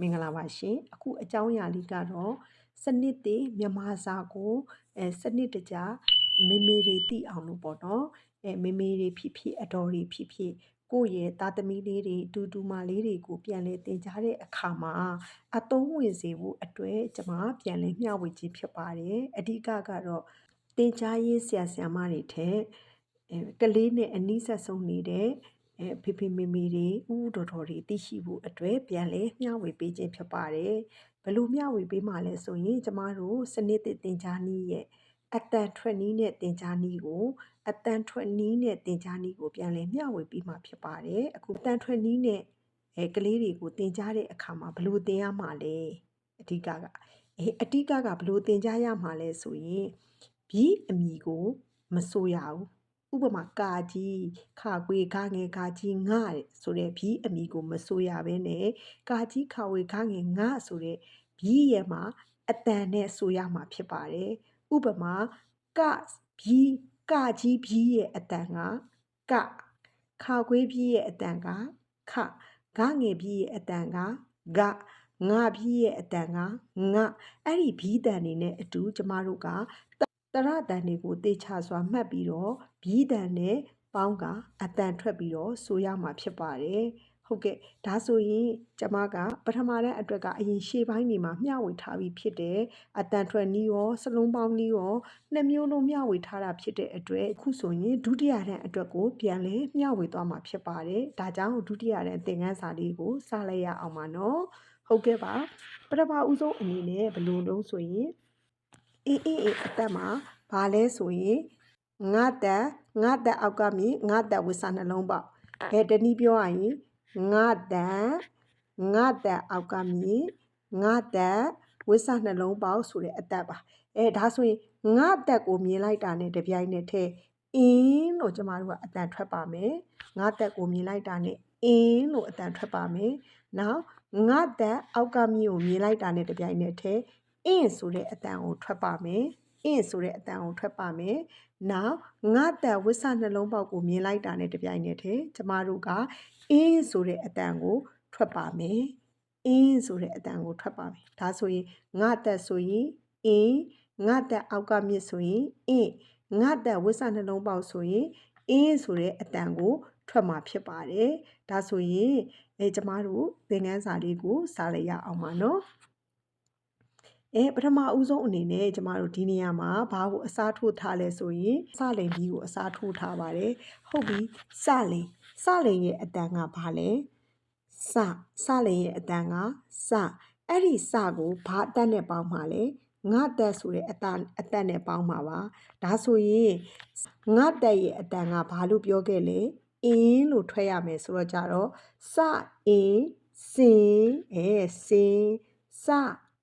မင်္ဂလာပါရှင်အခုအကြောင်းအရာလေးကတော့စနစ်တည်မြန်မာစာကိုအဲစနစ်တကျမေမေတွေသိအောင်လို့ပေါ့နော်အဲမေမေတွေဖြစ်ဖြစ်အတော်တွေဖြစ်ဖြစ်ကိုယ့်ရဲ့သားသမီးလေးတွေတူတူမလေးတွေကိုပြန်လဲသင်ကြားတဲ့အခါမှာအသုံးဝင်စေဖို့အတွက်ကျွန်မပြန်လဲမျှဝေခြင်းဖြစ်ပါတယ်အဓိကကတော့သင်ကြားရေးဆရာဆရာမတွေထက်အဲကလေးနဲ့အနီးဆက်ဆုံးနေတဲ့ အဲဖေဖေမေမေတွေဥဥတော်တော်တွေသိရှိဖို့အတွက်ပြန်လဲမျှဝေပေးခြင်းဖြစ်ပါတယ်ဘယ်လို့မျှဝေပေးမှလဲဆိုရင်ကျမတို့စနစ်သစ်သင်ကြားနည်းရဲ့အတန်ထွက်နည်းနဲ့သင်ကြားနည်းကိုအတန်ထွက်နည်းနဲ့သင်ကြားနည်းကိုပြန်လဲမျှဝေပေးမှဖြစ်ပါတယ်အခုတန်ထွက်နည်းနဲ့အဲကလေးတွေကိုသင်ကြားတဲ့အခါမှာဘယ်လို့သင်ရမှာလဲအဓိကကအဲအဓိကကဘယ်လို့သင်ကြားရမှာလဲဆိုရင်ဘီအမီကိုမဆိုရဘူး ဥပမာကာကြီးခါကွေခါငယ်ကာကြီးငါတဲ့ဆိုတဲ့ဘီအမီကိုမဆိုရဘဲနဲ့ကာကြီးခါဝေခါငယ်ငါဆိုတဲ့ဘီရဲ့မှာအတန်နဲ့ဆိုရမှာဖြစ်ပါတယ်ဥပမာကဘီကကြီးဘီရဲ့အတန်ကကခါကွေးဘီရဲ့အတန်ကခဂငယ်ဘီရဲ့အတန်ကဂငါဘီရဲ့အတန်ကငါအဲ့ဒီဘီတန်နေနဲ့အတူကျမတို့က တရတန်တွေကိုတေချာစွာမှတ်ပြီးတော့ဘီတန်နဲ့ပေါင်းကအတန်ထွက်ပြီးတော့ဆိုရမှာဖြစ်ပါတယ်ဟုတ်ကဲ့ဒါဆိုရင်ကျမကပထမတန်းအတွက်ကအရင်ရှေ့ပိုင်းနေမှာမျှဝေထားပြီးဖြစ်တယ်အတန်ထွက်နီးရောစလုံးပေါင်းနီးရောနှစ်မျိုးလုံးမျှဝေထားတာဖြစ်တဲ့အတွက်အခုဆိုရင်ဒုတိယတန်းအတွက်ကိုပြန်လဲမျှဝေသွားမှာဖြစ်ပါတယ်ဒါကြောင့်ဒုတိယတန်းသင်ခန်းစာလေးကိုစလိုက်ရအောင်ပါနော်ဟုတ်ကဲ့ပါပထမဦးဆုံးအနေနဲ့ဘယ်လိုလုံးဆိုရင် အေးအေးအေးအသက်မှာဘာလဲဆိုရင်ငါတက်ငါတက်အောက်ကမြင်ငါတက်ဝစ်စာနှလုံးပေါက်ဘယ်တနည်းပြောရရင်ငါတက်ငါတက်အောက်ကမြင်ငါတက်ဝစ်စာနှလုံးပေါက်ဆိုတဲ့အသက်ပါအဲဒါဆိုရင်ငါတက်ကိုမြင်လိုက်တာနဲ့တပြိုင်နက်တည်းအင်းလို့ကျမတို့ကအတန်ထွက်ပါမယ်ငါတက်ကိုမြင်လိုက်တာနဲ့အင်းလို့အတန်ထွက်ပါမယ်နောက်ငါတက်အောက်ကမြင်ကိုမြင်လိုက်တာနဲ့တပြိုင်နက်တည်း အင်းဆိုတဲ့အတန်ကိုထွက်ပါမယ်အင်းဆိုတဲ့အတန်ကိုထွက်ပါမယ်နောက်ငါတက်ဝစ်ဆနှလုံးပေါက်ကိုမြင်လိုက်တာနဲ့တပြိုင်နက်တည်းကျမတို့ကအင်းဆိုတဲ့အတန်ကိုထွက်ပါမယ်အင်းဆိုတဲ့အတန်ကိုထွက်ပါမယ်ဒါဆိုရင်ငါတက်ဆိုရင်အင်းငါတက်အောက်ကမြစ်ဆိုရင်အင်းငါတက်ဝစ်ဆနှလုံးပေါက်ဆိုရင်အင်းဆိုတဲ့အတန်ကိုထွက်မှာဖြစ်ပါတယ်ဒါဆိုရင်အဲကျမတို့သင်ခန်းစာလေးကိုစားလိုက်ရအောင်ပါနော် အဲပထမဦးဆုံးအနေနဲ့ကျမတို့ဒီနေရာမှာဘာကိုအစားထိုးထားလဲဆိုရင်စလိန်ကြီးကိုအစားထိုးထားပါတယ်ဟုတ်ပြီစလိန်စလိန်ရဲ့အတန်ကဘာလဲစစလိန်ရဲ့အတန်ကစအဲ့ဒီစကိုဘာအတန်နဲ့ပေါင်းမှာလဲငါတက်ဆိုတဲ့အတန်အတက်နဲ့ပေါင်းမှာပါဒါဆိုရင်ငါတက်ရဲ့အတန်ကဘာလို့ပြောခဲ့လဲအင်းလို့ထွက်ရမယ်ဆိုတော့ကြတော့စအင်းစင်အဲစင်စ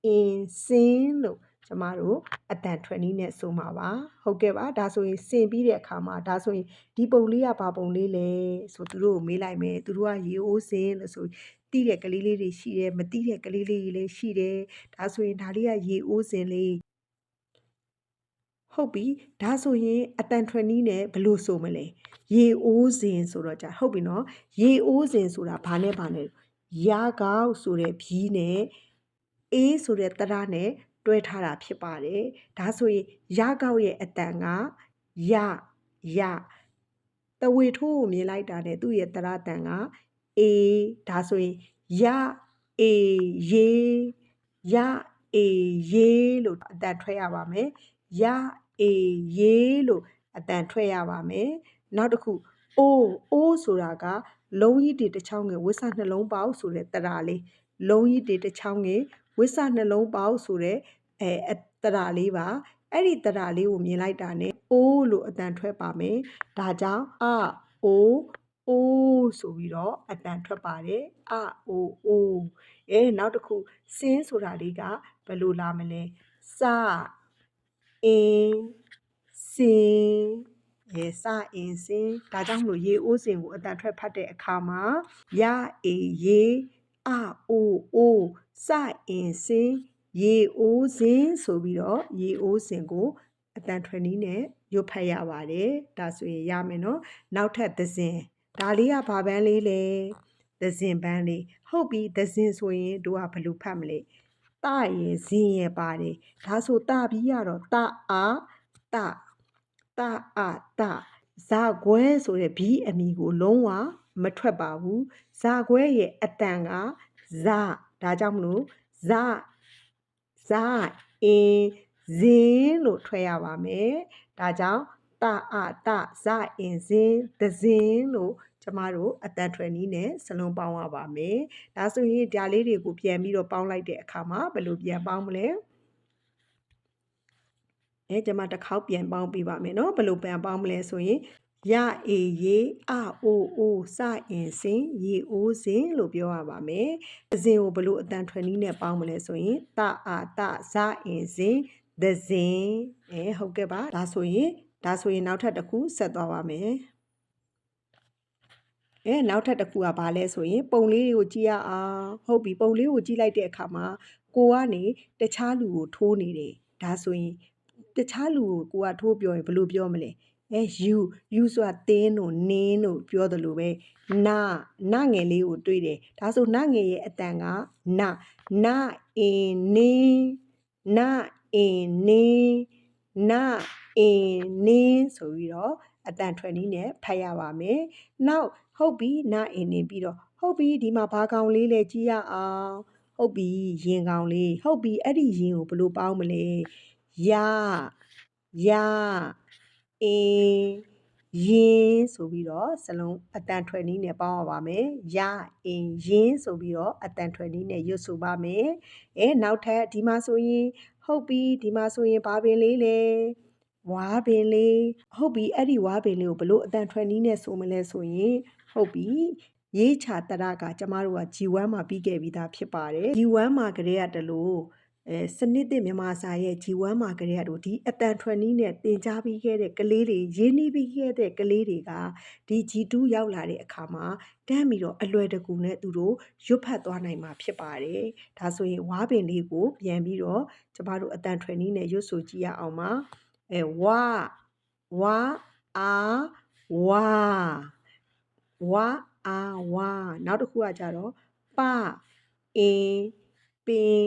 အင်းစင်းလို့ကျမတို့အတန်ထွက်နည်းနဲ့ဆိုမှာပါဟုတ်ကဲ့ပါဒါဆိုရင်စင်ပြီးတဲ့အခါမှာဒါဆိုရင်ဒီပုံလေးကဘာပုံလေးလဲဆိုသူတို့ကိုမေးလိုက်မယ်သူတို့ကရေအိုးစင်လို့ဆိုတိတဲ့ကလေးလေးတွေရှိတယ်မတိတဲ့ကလေးလေးတွေလည်းရှိတယ်ဒါဆိုရင်ဒါလေးကရေအိုးစင်လေးဟုတ်ပြီဒါဆိုရင်အတန်ထွက်နည်းနဲ့ဘယ်လိုဆိုမလဲရေအိုးစင်ဆိုတော့じゃဟုတ်ပြီနော်ရေအိုးစင်ဆိုတာဘာနဲ့ဘာနဲ့ရာကောက်ဆိုတဲ့ဘီးနဲ့ အေးဆိုတဲ့တရနဲ့တွဲထားတာဖြစ်ပါတယ်ဒါဆိုရင်ရကောက်ရဲ့အတန်ကရရတဝေထိုးကိုမြင်လိုက်တာနဲ့သူ့ရဲ့တရတန်ကအေးဒါဆိုရင်ရအေးရေရအေးရေလို့အတန်ထွက်ရပါမယ်ရအေးရေလို့အတန်ထွက်ရပါမယ်နောက်တစ်ခုအိုးအိုးဆိုတာကလုံးကြီးတွေတစ်ချောင်းငယ်ဝစ်ဆနှလုံးပေါက်ဆိုတဲ့တရာလေးလုံးကြီးတွေတစ်ချောင်းငယ် ဝစ်ဆနှလုံးပေါက်ဆိုတဲ့အဲတရာလေးပါအဲ့ဒီတရာလေးကိုမြင်လိုက်တာ ਨੇ အိုးလို့အတန်ထွက်ပါမယ်ဒါကြောင့်အအိုးအိုးဆိုပြီးတော့အတန်ထွက်ပါတယ်အအိုးအိုးအဲနောက်တစ်ခုစင်းဆိုတာလေးကဘယ်လိုလာမလဲစအင်းစင်းရေစအင်းစင်းဒါကြောင့်မလို့ရေအိုးစင်ကိုအတန်ထွက်ဖတ်တဲ့အခါမှာရအေရေအအိုးအိုး စအင်းစင်းရေအိုးစင်ဆိုပြီးတော့ရေအိုးစင်ကိုအတန်ထွက်နည်းနဲ့ရွတ်ဖတ်ရပါတယ်ဒါဆိုရင်ရမယ်နော်နောက်ထပ်သစဉ်ဒါလေးကဘာပန်းလေးလဲသဇင်ပန်းလေးဟုတ်ပြီသဇင်ဆိုရင်တို့ကဘယ်လိုဖတ်မလဲတရဲ့ဇင်ရဲ့ပါတယ်ဒါဆိုတပြီးရတော့တအာတတအာတဇာခွဲဆိုတဲ့ဘီအမီကိုလုံးဝမထွက်ပါဘူးဇာခွဲရဲ့အတန်ကဇာ ဒါကြောင့်မလို့ဇဇအင်းဇင်းလို့ထွက်ရပါမယ်ဒါကြောင့်တအတဇအင်းဇင်းသဇင်းလို့ကျမတို့အတန်ထွယ်နည်းနဲ့စလုံးပေါင်းရပါမယ်ဒါဆိုရင်ဓာလေးတွေကိုပြန်ပြီးတော့ပေါင်းလိုက်တဲ့အခါမှာဘယ်လိုပြန်ပေါင်းမလဲအဲကျမတစ်ခေါက်ပြန်ပေါင်းပြပါမယ်နော်ဘယ်လိုပြန်ပေါင်းမလဲဆိုရင် ရအေရေအအိုအိုစအင်စင်ရေအိုးစင်လို့ပြောရပါမယ်။အစဉ်ကိုဘလို့အတန်ထွက်နည်းနဲ့ပေါင်းမလဲဆိုရင်တအာတဇအင်စင်ဒဇင်အဲဟုတ်ကဲ့ပါဒါဆိုရင်ဒါဆိုရင်နောက်ထပ်တစ်ခုဆက်သွားပါမယ်။အဲနောက်ထပ်တစ်ခုကဘာလဲဆိုရင်ပုံလေးတွေကိုကြည့်ရအောင်ဟုတ်ပြီပုံလေးကိုကြည့်လိုက်တဲ့အခါမှာကိုကနေတခြားလူကိုထိုးနေတယ်ဒါဆိုရင်တခြားလူကိုကိုကထိုးပြောရင်ဘယ်လိုပြောမလဲ အဲ you you ဆိုတာတင်းတို့နင်းတို့ပြောသလိုပဲနာနာငယ်လေးကိုတွေးတယ်ဒါဆိုနာငယ်ရဲ့အတန်ကနာနာအင်းနင်းနာအင်းနင်းနာအင်းနင်းဆိုပြီးတော့အတန်ထွက်နည်းနဲ့ဖတ်ရပါမယ်နောက်ဟုတ်ပြီနာအင်းနင်းပြီးတော့ဟုတ်ပြီဒီမှာဘာကောင်လေးလဲကြည့်ရအောင်ဟုတ်ပြီရင်ကောင်လေးဟုတ်ပြီအဲ့ဒီရင်ကိုဘယ်လိုပေါင်းမလဲယာယာ အင်းရင်ဆိုပြီးတော့စလုံးအတန်ထွက်နည်းနဲ့ပေါင်းရပါမယ်ရအင်းရင်ဆိုပြီးတော့အတန်ထွက်နည်းနဲ့ရွတ်ဆိုပါမယ်အဲနောက်ထပ်ဒီမှာဆိုရင်ဟုတ်ပြီဒီမှာဆိုရင်ဘာပင်လေးလဲဝါပင်လေးဟုတ်ပြီအဲ့ဒီဝါပင်လေးကိုဘလို့အတန်ထွက်နည်းနဲ့ဆိုမလဲဆိုရင်ဟုတ်ပြီရေးချတရကကျမတို့က G1 မှာပြီးခဲ့ပြီးသားဖြစ်ပါတယ် G1 မှာကလေးကတလို့ အဲစနစ်သစ်မြန်မာစာရဲ့ G1 မှာကလေးတို့ဒီအတန်ထွက်နည်းနဲ့တင် जा ပြီးခဲ့တဲ့ကလေးတွေရင်းနှီးပြီးခဲ့တဲ့ကလေးတွေကဒီ G2 ရောက်လာတဲ့အခါမှာတန်းပြီးတော့အလွယ်တကူနဲ့သူတို့ရွတ်ဖတ်သွားနိုင်မှာဖြစ်ပါတယ်။ဒါဆိုရင်ဝါပင်လေးကိုပြန်ပြီးတော့ကျမတို့အတန်ထွက်နည်းနဲ့ရွတ်ဆိုကြည့်ရအောင်ပါ။အဲဝါဝါအာဝါဝါအာဝါနောက်တစ်ခုကကြတော့ပအင်းပင်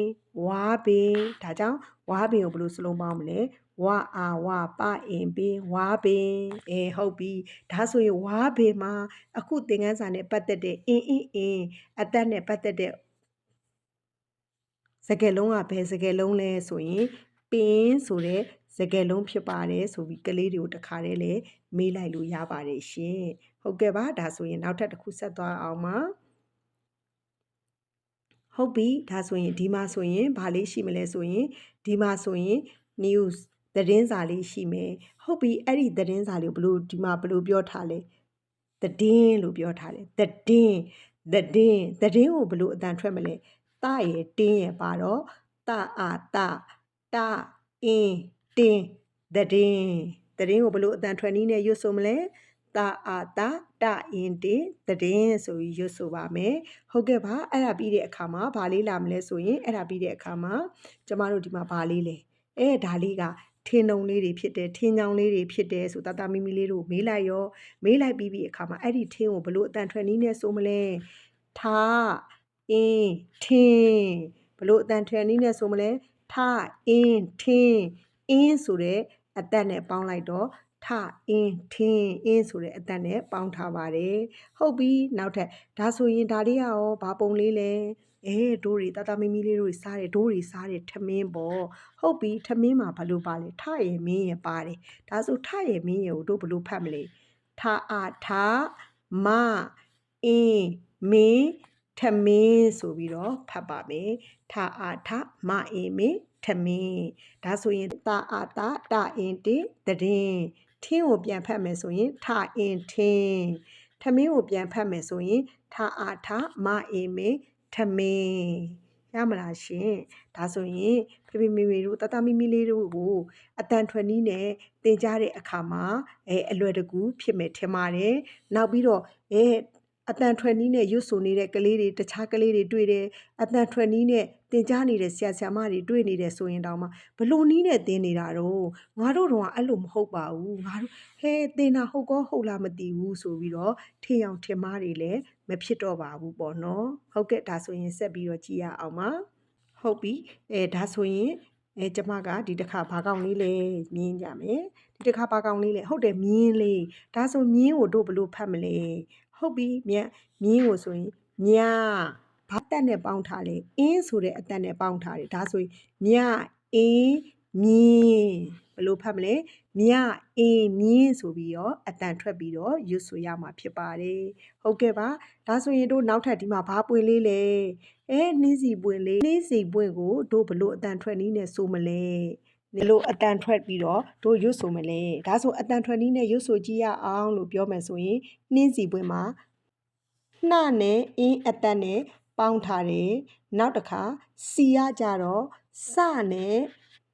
ဝါပင်ဒါကြောင့်ဝါပင်ကိုဘယ်လိုစလုံးပေါင်းမလဲဝါအာဝါပအင်ပင်ဝါပင်အဲဟုတ်ပြီဒါဆိုရင်ဝါပင်မှာအခုသင်ခန်းစာနဲ့ပတ်သက်တဲ့အင်းအင်းအင်းအသက်နဲ့ပတ်သက်တဲ့စကယ်လုံးကဘယ်စကယ်လုံးလဲဆိုရင်ပင်ဆိုတဲ့စကယ်လုံးဖြစ်ပါတယ်ဆိုပြီးကလေးတွေကိုတခါတည်းလေမေးလိုက်လို့ရပါတယ်ရှင်ဟုတ်ကဲ့ပါဒါဆိုရင်နောက်ထပ်တစ်ခုဆက်သွားအောင်ပါ ဟုတ်ပြီဒါဆိုရင်ဒီမှာဆိုရင်ဘာလေးရှိမလဲဆိုရင်ဒီမှာဆိုရင် news သတင်းစာလေးရှိမယ်ဟုတ်ပြီအဲ့ဒီသတင်းစာလေးကိုဘလို့ဒီမှာဘလို့ပြောထားလဲသတင်းလို့ပြောထားတယ်သတင်းသတင်းသတင်းကိုဘလို့အတန်ထွက်မလဲတရဲ့တင်းရဲ့ပါတော့တအာတတအင်းတင်းသတင်းသတင်းကိုဘလို့အတန်ထွက်နည်းနဲ့ရွတ်ဆိုမလဲ တာအာတာတအင်းတင်တည်င်းဆိုပြီးရွတ်ဆိုပါမယ်ဟုတ်ကဲ့ပါအဲ့ဒါပြီးတဲ့အခါမှာဘာလေးလာမလဲဆိုရင်အဲ့ဒါပြီးတဲ့အခါမှာကျမတို့ဒီမှာဘာလေးလဲအဲဒါလေးကထင်းုံလေးတွေဖြစ်တယ်ထင်းချောင်းလေးတွေဖြစ်တယ်ဆိုတတမီမီလေးတို့မေးလိုက်ရောမေးလိုက်ပြီးပြီးအခါမှာအဲ့ဒီထင်းကိုဘလို့အတန်ထွက်နည်းနဲ့ဆိုမလဲထားအင်းထင်းဘလို့အတန်ထွက်နည်းနဲ့ဆိုမလဲထားအင်းထင်းအင်းဆိုတဲ့အသက်နဲ့ပေါင်းလိုက်တော့ ထအင်းထင်းအင်းဆိုတဲ့အတန်နဲ့ပေါင်းထားပါတယ်ဟုတ်ပြီနောက်ထပ်ဒါဆိုရင်ဒါလေးကရောဘာပုံလေးလဲအဲဒိုးတွေတတမီမီလေးတို့စားတယ်ဒိုးတွေစားတယ်ထမင်းပေါ့ဟုတ်ပြီထမင်းမှာဘာလို့ပါလဲထရယ်မင်းရယ်ပါတယ်ဒါဆိုထရယ်မင်းရယ်ကိုတို့ဘလို့ဖတ်မလဲထအာထမအင်းမင်းထမင်းဆိုပြီးတော့ဖတ်ပါမယ်ထအာထမအင်းမင်းထမင်းဒါဆိုရင်တာအာတာတအင်းတေတည် ထင်းကိုပြန်ဖတ်မယ်ဆိုရင်ထအင်းထင်းထမင်းကိုပြန်ဖတ်မယ်ဆိုရင်ထအာထမအေးမေထမင်းရမလားရှင်ဒါဆိုရင်ဖေဖေမေမေတို့တတမီမီလေးတို့ကိုအတန်ထွက်နည်းနဲ့သင်ကြားတဲ့အခါမှာအဲအလွယ်တကူဖြစ်မယ်ထင်ပါတယ်နောက်ပြီးတော့အဲ အတန်ထွက်နီးနဲ့ရွတ်ဆိုနေတဲ့ကလေးတွေတခြားကလေးတွေတွေ့တယ်အတန်ထွက်နီးနဲ့တင်ကြားနေတဲ့ဆရာဆရာမတွေတွေ့နေတယ်ဆိုရင်တောင်မှဘလို့နီးနဲ့တင်နေတာတော့ငါတို့တော့အဲ့လိုမဟုတ်ပါဘူးငါတို့ဟဲတင်တာဟုတ်ကောဟုတ်လားမသိဘူးဆိုပြီးတော့ထင်အောင်ထင်မှားတွေလည်းမဖြစ်တော့ပါဘူးပေါ့နော်ဟုတ်ကဲ့ဒါဆိုရင်ဆက်ပြီးတော့ကြည့်ရအောင်ပါဟုတ်ပြီအဲဒါဆိုရင်အဲကျမကဒီတစ်ခါဘာကောင်လေးလဲမြင်းကြမယ်ဒီတစ်ခါဘာကောင်လေးလဲဟုတ်တယ်မြင်းလေးဒါဆိုမြင်းကိုတို့ဘလို့ဖတ်မလဲ ဟုတ်ပြီမြတ်မြင်းကိုဆိုရင်မြဘာတက်နဲ့ပေါင်းထားလဲအင်းဆိုတဲ့အတက်နဲ့ပေါင်းထားတယ်ဒါဆိုရင်မြအင်းမြင်းဘလို့ဖတ်မလဲမြအင်းမြင်းဆိုပြီးတော့အတန်ထွက်ပြီးတော့ရွတ်ဆိုရမှာဖြစ်ပါတယ်ဟုတ်ကဲ့ပါဒါဆိုရင်တို့နောက်ထပ်ဒီမှာဘာပွင့်လေးလဲအဲနှင်းစီပွင့်လေးနှင်းစီပွင့်ကိုတို့ဘလို့အတန်ထွက်နည်းနဲ့ဆိုမလဲ ဒီလိုအတန်ထွက်ပြီးတော့တို့ရွတ်ဆိုမလဲဒါဆိုအတန်ထွက်နည်းနဲ့ရွတ်ဆိုကြည့်ရအောင်လို့ပြောမယ်ဆိုရင်နှင်းစီပွင့်မှာနှနဲ့အင်းအတက်နဲ့ပေါင်းထားတယ်နောက်တစ်ခါစီရကြတော့စနဲ့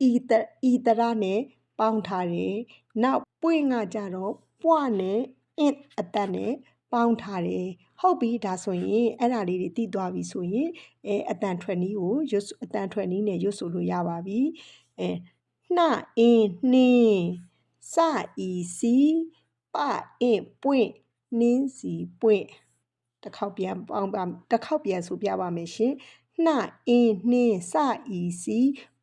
ဤတဤတရနဲ့ပေါင်းထားတယ်နောက်ပွင့်ကကြတော့ပွားနဲ့အင်းအတက်နဲ့ပေါင်းထားတယ်ဟုတ်ပြီဒါဆိုရင်အဲ့ဒါလေးတွေတည်သွားပြီဆိုရင်အဲအတန်ထွက်နည်းကိုရွတ်အတန်ထွက်နည်းနဲ့ရွတ်ဆိုလို့ရပါပြီအဲ နှအင်းနှင်းစဤစီပအင်းပွင့်နှင်းစီပွင့်တစ်ခေါက်ပြန်ပေါင်းပါတစ်ခေါက်ပြန်ဆိုပြပါမယ်ရှင်နှအင်းနှင်းစဤစီ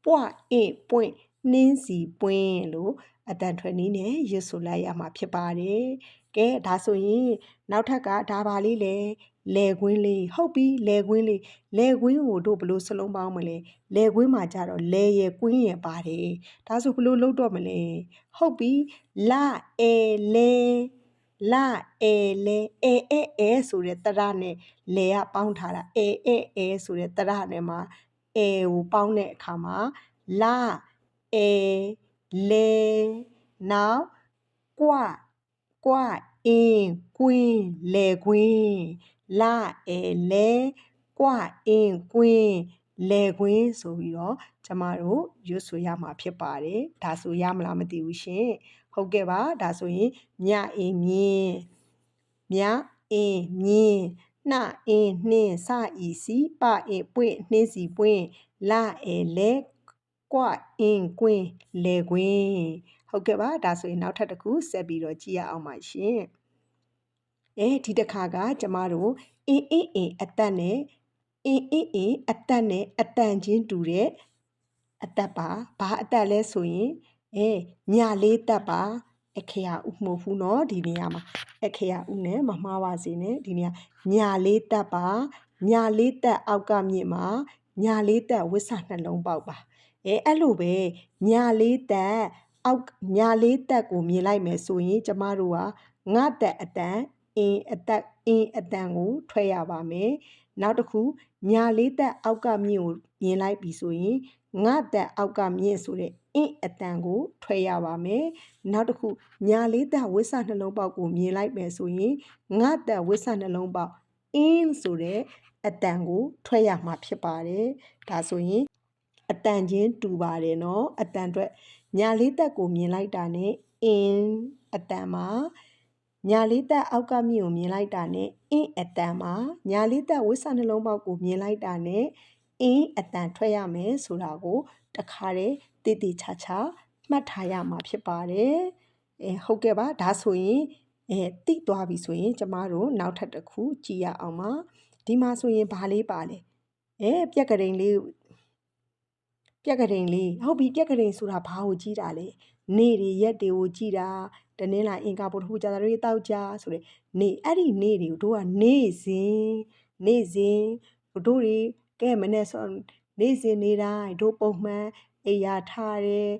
ပွအင်းပွင့်နှင်းစီပွင့်လို့အတန်ထွက်နည်းနဲ့ရွတ်ဆိုလိုက်ရမှာဖြစ်ပါတယ်ကဲဒါဆိုရင်နောက်ထပ်ကဒါပါလေးလေ လေကွင်းလေးဟုတ်ပြီလေကွင်းလေးလေကွင်းကိုတို့ဘလို့စလုံးပေါင်းမလဲလေကွင်းမှာကြတော့လေရယ်ကွင်းရယ်ပါတယ်ဒါဆိုဘလို့လုံးတော့မလဲဟုတ်ပြီလာအဲလေလာအဲလေအဲအဲအဲဆိုတဲ့တရနဲ့လေကပေါင်းထားတာအဲအဲအဲဆိုတဲ့တရနဲ့မှာအဲကိုပေါင်းတဲ့အခါမှာလာအဲလေနောက်ကွကွအင်းကွင်းလေကွင်း လာအဲလေကွအင်းကွင်းလေကွင်းဆိုပြီးတော့ကျမတို့ရွတ်ဆိုရမှာဖြစ်ပါတယ်ဒါဆိုရမလားမသိဘူးရှင်ဟုတ်ကဲ့ပါဒါဆိုရင်မြအင်းမြင်းမြအင်းမြင်းနှအင်းနှင်းစဤစီပအင်းပွင့်နှင်းစီပွင့်လာအဲလေကွအင်းကွင်းလေကွင်းဟုတ်ကဲ့ပါဒါဆိုရင်နောက်ထပ်တစ်ခုဆက်ပြီးတော့ကြည့်ရအောင်ပါရှင် အဲဒီတစ်ခါကကျမတို့အင်းအင်းအင်းအတက်နဲ့အင်းအင်းအင်းအတက်နဲ့အတန်ချင်းတူတဲ့အတက်ပါဘာအတက်လဲဆိုရင်အဲညာလေးတက်ပါအခရာဥမဟုတ်ဘူးเนาะဒီနေရာမှာအခရာဥနဲ့မမှားပါစေနဲ့ဒီနေရာညာလေးတက်ပါညာလေးတက်အောက်ကမြင့်မှာညာလေးတက်ဝစ်စာနှလုံးပေါက်ပါအဲအဲ့လိုပဲညာလေးတက်အောက်ညာလေးတက်ကိုမြင်လိုက်မယ်ဆိုရင်ကျမတို့ကငါတက်အတန် အင်းအသက်အင်းအတန်ကိုထွက်ရပါမယ်။နောက်တစ်ခုညာလေးသက်အောက်ကမြင့်ကိုမြင်လိုက်ပြီဆိုရင်ငါသက်အောက်ကမြင့်ဆိုတဲ့အင်းအတန်ကိုထွက်ရပါမယ်။နောက်တစ်ခုညာလေးသက်ဝိဆနှလုံးပေါက်ကိုမြင်လိုက်မယ်ဆိုရင်ငါသက်ဝိဆနှလုံးပေါက်အင်းဆိုတဲ့အတန်ကိုထွက်ရမှာဖြစ်ပါတယ်။ဒါဆိုရင်အတန်ချင်းတူပါတယ်နော်။အတန်အတွက်ညာလေးသက်ကိုမြင်လိုက်တာနဲ့အင်းအတန်မှာ ညာလေးတက်အောက်ကမြင့်ကိုမြင်လိုက်တာနဲ့အင်းအတန်မှာညာလေးတက်ဝိဆနှလုံးပေါက်ကိုမြင်လိုက်တာနဲ့အင်းအတန်ထွက်ရမယ်ဆိုတာကိုတခါတည်းတည်တည်ချာချာမှတ်ထားရမှာဖြစ်ပါတယ်အဲဟုတ်ကဲ့ပါဒါဆိုရင်အဲတိသွားပြီဆိုရင်ကျမတို့နောက်ထပ်တစ်ခုကြည့်ရအောင်ပါဒီမှာဆိုရင်ဘာလေးပါလဲအဲပြက်ကလေးလေးပြက်ကလေးလေးဟုတ်ပြီပြက်ကလေးဆိုတာဘာကိုကြည့်တာလဲနေတွေရက်တွေကိုကြည့်တာ တနင်္လာအင်္ဂါဗုဒ္ဓဟူကြတာတွေတောက်ကြဆိုတဲ့နေအဲ့ဒီနေတွေကိုတို့ကနေစဉ်နေစဉ်တို့တွေကဲမနဲ့ဆိုနေစဉ်နေတိုင်းတို့ပုံမှန်အိယာထားတယ်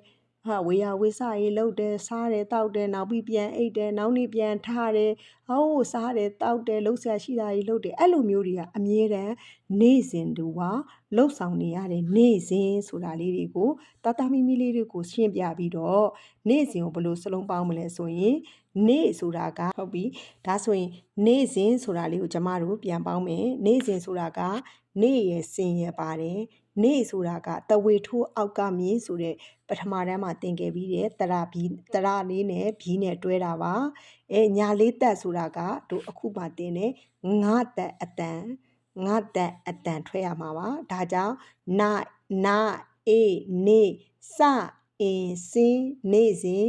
ဟာဝေယဝိစရေးလုပ်တယ်စားတယ်တောက်တယ်နောက်ပြီးပြန်အိတ်တယ်နောက်နေ့ပြန်ထားတယ်ဟောစားတယ်တောက်တယ်လှုပ်ရှားရှိတာကြီးလုပ်တယ်အဲ့လိုမျိုးတွေကအမြဲတမ်းနေ့စဉ်တူပါလှုပ်ဆောင်နေရတဲ့နေ့စဉ်ဆိုတာလေးတွေကိုတတမီမီလေးတွေကိုရှင်းပြပြီးတော့နေ့စဉ်ကိုဘယ်လိုစလုံးပေါင်းမလဲဆိုရင်နေ့ဆိုတာကဟုတ်ပြီဒါဆိုရင်နေ့စဉ်ဆိုတာလေးကိုကျမတို့ပြန်ပေါင်းမယ်နေ့စဉ်ဆိုတာကနေရဲ့စင်ရဲ့ပါတယ် နေဆိုတာကတဝေထိုးအောက်ကမြင်းဆိုတဲ့ပထမတန်းမှာသင်ခဲ့ပြီးတဲ့တရဘီတရလေးနဲ့ဘီနဲ့တွဲတာပါအဲညာလေးတက်ဆိုတာကတို့အခုမှသင်တဲ့ငါတက်အတန်ငါတက်အတန်ထွက်ရမှာပါဒါကြောင့်နာနာအေးနေစအင်းစင်းနေစဉ်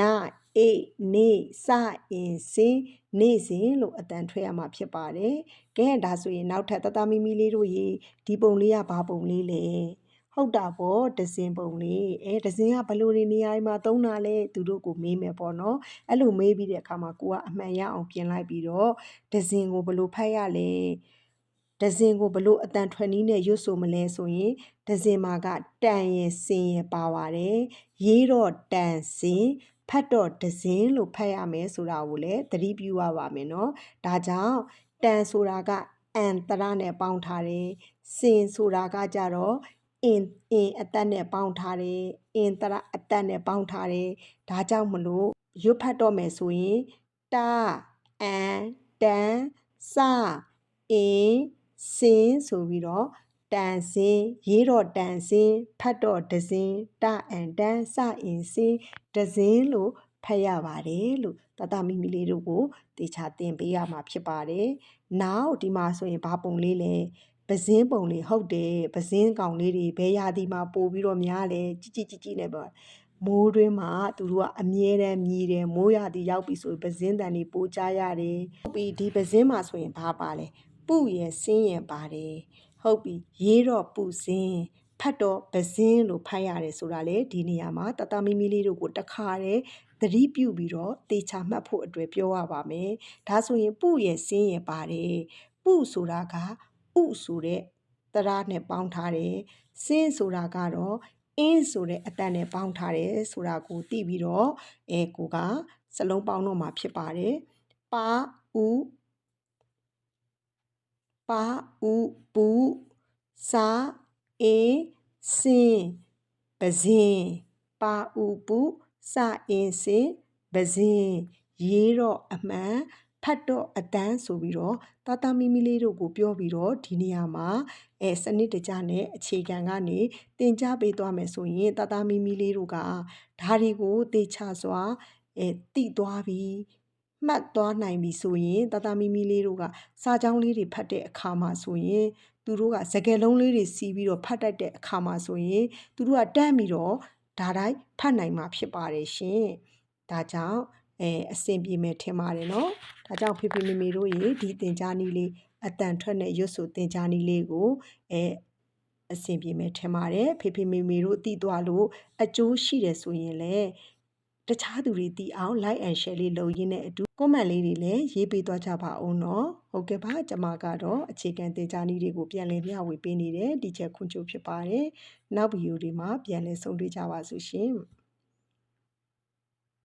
နာ အေးနေစအင်းစင်းနေစဉ်လို့အတန်ထွက်ရမှာဖြစ်ပါတယ်။ကဲဒါဆိုရင်နောက်ထပ်တတမီမီလေးတို့ရေဒီပုံလေးကဘာပုံလေးလဲ။ဟုတ်တာပေါ့ဒဇင်ပုံလေးအဲဒဇင်ကဘလို့နေနေရာမှာသုံးတာလဲသူတို့ကိုမေးမယ်ပေါ့နော်အဲ့လိုမေးပြီးတဲ့အခါမှာကိုကအမှန်ရအောင်ပြင်လိုက်ပြီးတော့ဒဇင်ကိုဘလို့ဖတ်ရလဲဒဇင်ကိုဘလို့အတန်ထွက်နည်းနဲ့ရွတ်ဆိုမလဲဆိုရင်ဒဇင်မှာကတန်ရင်စင်ရင်ပါပါတယ်ရေးတော့တန်စင် ဖတ်တော့ဒဇင်လို့ဖတ်ရမယ်ဆိုတာကိုလည်းသတိပြုရပါမယ်နော်ဒါကြောင့်တန်ဆိုတာကအန်တရနဲ့ပေါင်းထားတယ်စင်ဆိုတာကကြတော့အင်အင်အသက်နဲ့ပေါင်းထားတယ်အင်တရအသက်နဲ့ပေါင်းထားတယ်ဒါကြောင့်မလို့ရွတ်ဖတ်တော့မယ်ဆိုရင်တာအန်တန်စအင်စင်ဆိုပြီးတော့ တန်စင်ရေးတော့တန်စင်ဖတ်တော့ဒဇင်တအန်တန်စအင်စင်ဒဇင်လို့ဖတ်ရပါတယ်လို့တတမိမိလေးတို့ကိုတေချာသင်ပေးရမှာဖြစ်ပါတယ်။နောက်ဒီမှာဆိုရင်ဘာပုံလေးလဲပဇင်းပုံလေးဟုတ်တယ်ပဇင်းကောင်လေးတွေဘဲရာဒီမှာပို့ပြီးတော့များလဲជីជីជីជីနဲ့ပေါ့မိုးတွင်းမှာသူတို့ကအမြဲတမ်းမြည်တယ်မိုးရသည်ရောက်ပြီဆိုပဇင်းတန်တွေပိုးကြရတယ်ဟုတ်ပြီဒီပဇင်းမှာဆိုရင်ဘာပါလဲပုရဲ့စင်းရဲ့ပါတယ် ဟုတ်ပြီရေးတော့ပုစင်းဖတ်တော့ပဇင်းလို့ဖတ်ရတယ်ဆိုတာလေဒီနေရာမှာတတမီမီလေးတို့ကိုတခါတည်းသတိပြုပြီးတော့တေချာမှတ်ဖို့အတွက်ပြောရပါမယ်ဒါဆိုရင်ပုရဲ့စင်းရဲ့ပါတယ်ပုဆိုတာကဥဆိုတဲ့တရနဲ့ပေါင်းထားတယ်စင်းဆိုတာကတော့အင်းဆိုတဲ့အတန်နဲ့ပေါင်းထားတယ်ဆိုတာကိုသိပြီးတော့အဲကိုကစလုံးပေါင်းတော့မှာဖြစ်ပါတယ်ပါဥ ပါဥပူစာအင်းစင်ပဇင်ပါဥပူစာအင်းစင်ပဇင်ရေးတော့အမှန်ဖတ်တော့အတန်းဆိုပြီးတော့တာတာမီမီလေးတို့ကိုပြောပြီးတော့ဒီနေရာမှာအဲစနစ်တကျနဲ့အခြေခံကနေတင် जा ပေးသွားမယ်ဆိုရင်တာတာမီမီလေးတို့ကဒါတွေကိုတေချာစွာအဲတိသွားပြီး မှတ်သွားနိုင်ပြီဆိုရင်တာတာမီမီလေးတို့ကစာကြောင်းလေးတွေဖတ်တဲ့အခါမှာဆိုရင်သူတို့ကစကယ်လုံးလေးတွေစီးပြီးတော့ဖတ်တတ်တဲ့အခါမှာဆိုရင်သူတို့ကတန်းပြီးတော့ဒါတိုင်းဖတ်နိုင်မှာဖြစ်ပါတယ်ရှင်ဒါကြောင့်အဲအဆင်ပြေမယ်ထင်ပါတယ်နော်ဒါကြောင့်ဖေဖေမေမေတို့ရေဒီတင် जा နီးလေးအတန်ထွက်တဲ့ရွတ်ဆိုတင် जा နီးလေးကိုအဲအဆင်ပြေမယ်ထင်ပါတယ်ဖေဖေမေမေတို့တည်သွားလို့အကျိုးရှိတယ်ဆိုရင်လည်း တခြားသူတွေတည်အောင် like and share လေးလုပ်ရင်းနဲ့အတူ comment လေးတွေလည်းရေးပေးသွားကြပါအောင်နော်ဟုတ်ကဲ့ပါကျွန်မကတော့အခြေခံတင် जा နီးတွေကိုပြန်လည်မျှဝေပေးနေတဲ့ဒီချက်ခွန်ချိုဖြစ်ပါတယ်နောက်ဗီဒီယိုတွေမှာပြန်လည်ဆုံတွေ့ကြပါစို့ရှင်